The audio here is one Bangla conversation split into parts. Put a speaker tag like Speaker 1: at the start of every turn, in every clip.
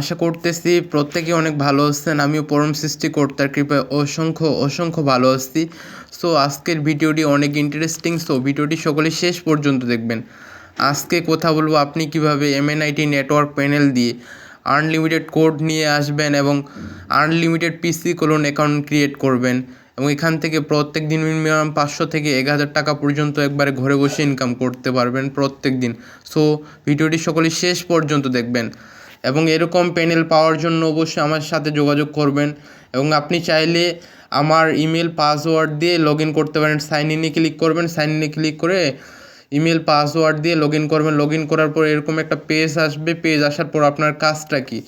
Speaker 1: আশা করতেছি প্রত্যেকে অনেক ভালো আছেন, আমিও পরম সৃষ্টিকর্তার কৃপায় অসংখ্য অসংখ্য ভালো আছি। সো আজকের ভিডিওটি অনেক ইন্টারেস্টিং সো ভিডিওটি সকলে শেষ পর্যন্ত দেখবেন। আজকে কথা বলব আপনি কীভাবে M N I T network panel দিয়ে আনলিমিটেড কোড নিয়ে আসবেন এবং unlimited PC colon account create করবেন এবং এখান থেকে প্রত্যেক দিন মিনিমাম পাঁচশো থেকে এক হাজার টাকা পর্যন্ত একবারে ঘরে বসে ইনকাম করতে পারবেন প্রত্যেক দিন। সো ভিডিওটি সকলে শেষ পর্যন্ত দেখবেন। এবং এরকম প্যানেল পাওয়ার জন্য অবশ্যই আমার সাথে যোগাযোগ করবেন। এবং আপনি চাইলে আমার ইমেল পাসওয়ার্ড দিয়ে লগ ইন করতে পারেন। সাইন ইনে ক্লিক করবেন। সাইন ইনে ক্লিক করে ইমেল পাসওয়ার্ড দিয়ে লগ ইন করবেন। লগ ইন করার পর এরকম একটা পেজ আসবে। পেজ আসার পর আপনার কাজটা কি?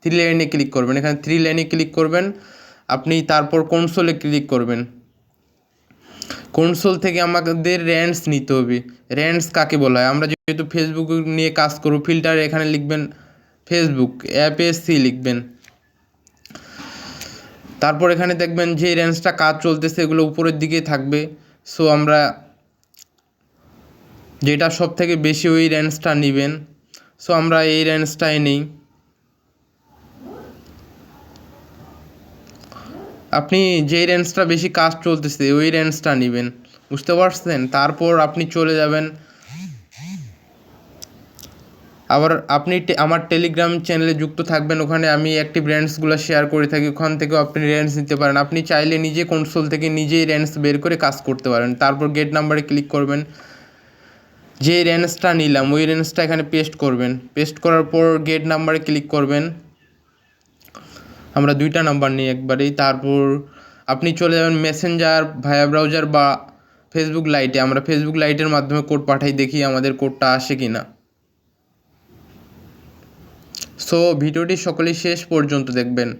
Speaker 1: থ্রি লাইনে ক্লিক করবেন। এখানে থ্রি লাইনে ক্লিক করবেন। আপনি তারপর কনসোলে ক্লিক করবেন। কনসোল থেকে আমাদের র্যান্ডস নিতে হবে। র্যান্ডস কাকে বলা হয়? আমরা যেহেতু ফেসবুক নিয়ে কাজ করব ফিল্টার এখানে লিখবেন ফেসবুক অ্যাপে সি লিখবেন। তারপর এখানে দেখবেন যে রেঞ্জটা কাজ চলতেছে, এগুলো উপরের দিকে থাকবে। সো আমরা যেটা সব থেকে বেশি ওই রেঞ্জটা নেবেন। সো আমরা এই রেঞ্জটাই নেই। আপনি যেই রেঞ্জটা বেশি কাজ চলতেছে, ওই রেঞ্জটা নেবেন। বুঝতে পারছেন? তারপর আপনি চলে যাবেন আবার আপনি আমার টেলিগ্রাম চ্যানেলে যুক্ত থাকবেন, ওখানে আমি অ্যাক্টিভ র্যান্ডসগুলো শেয়ার করে থাকি, ওখান থেকেও আপনি র্যান্ডস নিতে পারেন। আপনি চাইলে নিজে কনসোল থেকে নিজেই র্যান্ডস বের করে কাজ করতে পারেন। তারপর গেট নাম্বারে ক্লিক করবেন। যে রেঞ্জটা নিলাম, ওই রেঞ্জটা এখানে পেস্ট করবেন। পেস্ট করার পর গেট নাম্বারে ক্লিক করবেন। আমরা দুইটা নাম্বার নিই একবারেই। তারপর আপনি চলে যাবেন মেসেঞ্জার ভায়া ব্রাউজার বা ফেসবুক লাইটে আমরা ফেসবুক লাইটের মাধ্যমে কোড পাঠাই, দেখি আমাদের কোডটা আসে কি না সো ভিডিওটি সকলেই শেষ পর্যন্ত দেখবেন।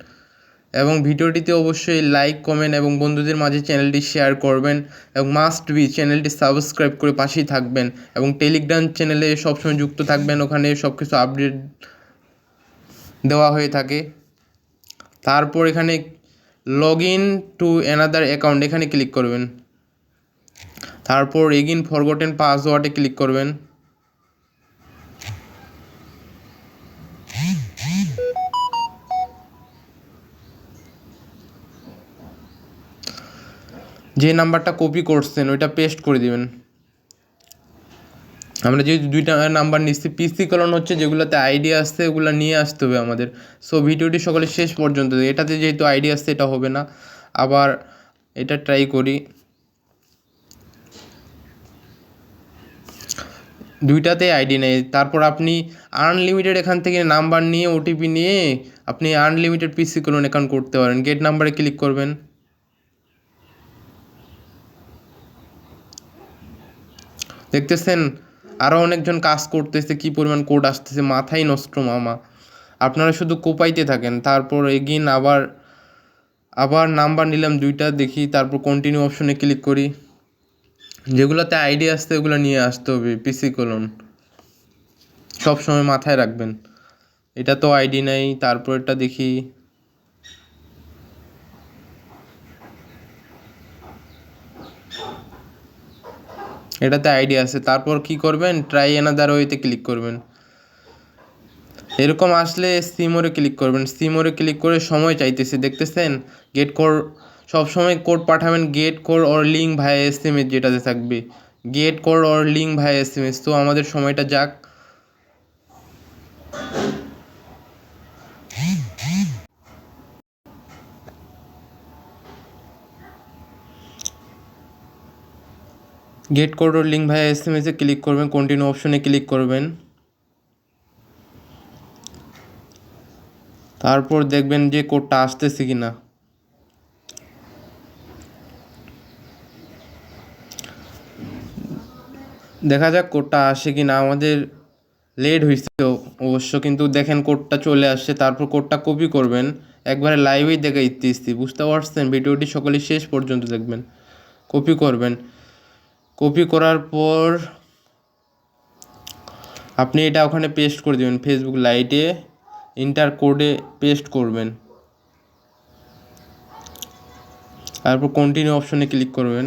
Speaker 1: এবং ভিডিওটিতে অবশ্যই লাইক কমেন্ট এবং বন্ধুদের মাঝে চ্যানেলটি শেয়ার করবেন এবং মাস্ট বি চ্যানেলটি সাবস্ক্রাইব করে পাশেই থাকবেন এবং টেলিগ্রাম চ্যানেলে সবসময় যুক্ত থাকবেন। ওখানে সব কিছু আপডেট দেওয়া হয়ে থাকে। তারপর এখানে log in to another account এখানে ক্লিক করবেন। তারপর এগিন ফরগটেন পাসওয়ার্ডে ক্লিক করবেন। যে নাম্বারটা কপি করছেন, ওইটা পেস্ট করে দিবেন। আমরা যে দুইটা নাম্বার নিচ্ছি পিসি কলন হচ্ছে যেগুলোতে আইডি আসছে, ওগুলো নিয়ে আসতে হবে আমাদের। সো ভিডিওটি সকলে শেষ পর্যন্ত এটাতে যেহেতু আইডি আসছে, এটা হবে না। আবার এটা ট্রাই করি। দুইটাতে আইডি নেই। তারপর আপনি আনলিমিটেড এখান থেকে নাম্বার নিয়ে ওটিপি নিয়ে, আপনি আনলিমিটেড পিসি কলন অ্যাকাউন্ট করতে পারেন। গেট নাম্বারে ক্লিক করবেন। দেখতেছেন আরও অনেকজন কাজ করতেছে, কি পরিমাণ কোড আসতেছে, মাথাই নষ্ট মামা। আপনারা শুধু কোপাইতে থাকেন, তারপর এগিন আবার আবার নাম্বার নিলাম দুইটা, দেখি তারপর কন্টিনিউ অপশনে ক্লিক করি। যেগুলোতে আইডি আসতে ওগুলো নিয়ে আসতে হবে পিসি কলন সব সময় মাথায় রাখবেন। এটা তো আইডি নাই, তারপর এটা দেখি এটাতে আইডি আছে। তারপর কি করবেন? ট্রাই অ্যানাদার ওয়েতে ক্লিক করবেন। এরকম আসলে সিমোরে ক্লিক করবেন। সিমোরে ক্লিক করে সময় চাইতেছে, দেখতেছেন? গেট কোর সব সময় কোড পাঠাবেন। Get code or link via S M S যেটাতে থাকবে। Get code or link via S M S তো আমাদের সময়টা যাক। Get code or link via S M এসে ক্লিক করবেন কন্টিনিউ অপশনে ক্লিক করবেন। তারপর দেখবেন যে কোডটা আসতেছে কি না দেখা যাক কোডটা আসে কি না আমাদের লেট হয়েছে অবশ্য কিন্তু দেখেন কোডটা চলে আসছে। তারপর কোডটা কপি করবেন। একবারে লাইভেই দেখা ইত্যাদি বুঝতে পারছেন? ভিডিওটি সকলে শেষ পর্যন্ত দেখবেন। কপি করবেন। কপি করার পর আপনি এটা ওখানে পেস্ট করে দেবেন ফেসবুক লাইটে ইন্টার কোডে পেস্ট করবেন। তারপর কন্টিনিউ অপশনে ক্লিক করবেন।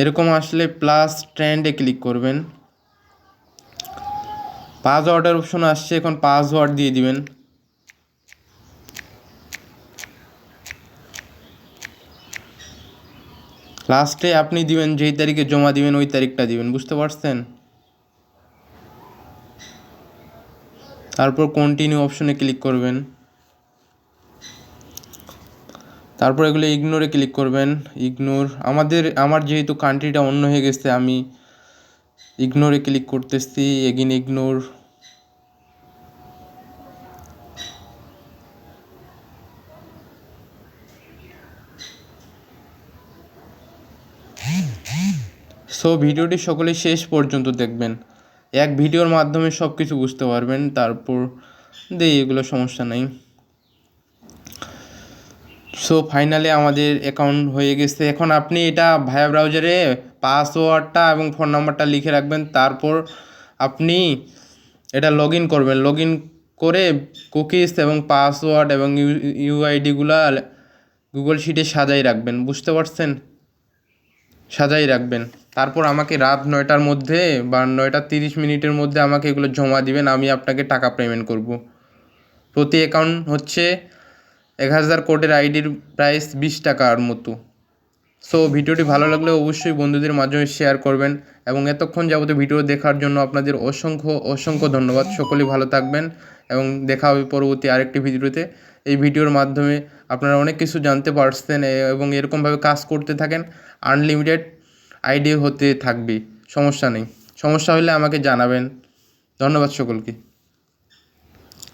Speaker 1: এরকম আসলে প্লাস ট্রেন্ডে ক্লিক করবেন। পাসওয়ার্ডের অপশন আসছে, এখন পাসওয়ার্ড দিয়ে দিবেন। লাস্টে আপনি দিবেন, যেই তারিখে জমা দিবেন, ওই তারিখটা দিবেন, বুঝতে পারছেন? তারপর কন্টিনিউ অপশনে ক্লিক করবেন। তারপর এগুলো ইগনোরে ক্লিক করবেন। ইগনোর আমাদের আমার যেহেতু কান্ট্রিটা অন্য হয়ে গেছে, আমি ইগনোরে ক্লিক করতেছি এগিন ইগনোর সো ভিডিওটি সকলে শেষ পর্যন্ত দেখবেন। এক ভিডিওর মাধ্যমে সব কিছু বুঝতে পারবেন, তারপর দিয়ে এগুলো সমস্যা নাই। সো ফাইনালি আমাদের অ্যাকাউন্ট হয়ে গেছে। এখন আপনি এটা ভায়া ব্রাউজারে পাসওয়ার্ডটা এবং ফোন নাম্বারটা লিখে রাখবেন। তারপর আপনি এটা লগ ইন করবেন। লগ ইন করে কুকিজ এবং পাসওয়ার্ড এবং ইউ ইউআইডিগুলা গুগল শিটে সাজাই রাখবেন। বুঝতে পারছেন? সাজাই রাখবেন। তারপর আমাকে রাত নয়টার মধ্যে বা নয়টা তিরিশ মিনিটের মধ্যে আমাকে এগুলো জমা দিবেন। আমি আপনাকে টাকা পেমেন্ট করব। প্রতি অ্যাকাউন্ট হচ্ছে এক হাজার কোটের আইডির প্রাইস বিশ টাকার মতো। সো ভিডিওটি ভালো লাগলে অবশ্যই বন্ধুদের মাধ্যমে শেয়ার করবেন এবং এতক্ষণ যাবত ভিডিও দেখার জন্য আপনাদের অসংখ্য অসংখ্য ধন্যবাদ। সকলেই ভালো থাকবেন এবং দেখা হবে পরবর্তী আরেকটি ভিডিওতে। এই ভিডিওর মাধ্যমে আপনারা অনেক কিছু জানতে পারছেন এবং এরকমভাবে কাজ করতে থাকেন আনলিমিটেড আইডি হতে থাকবে। সমস্যা নেই। সমস্যা হলে আমাকে জানাবেন। ধন্যবাদ সকলকে।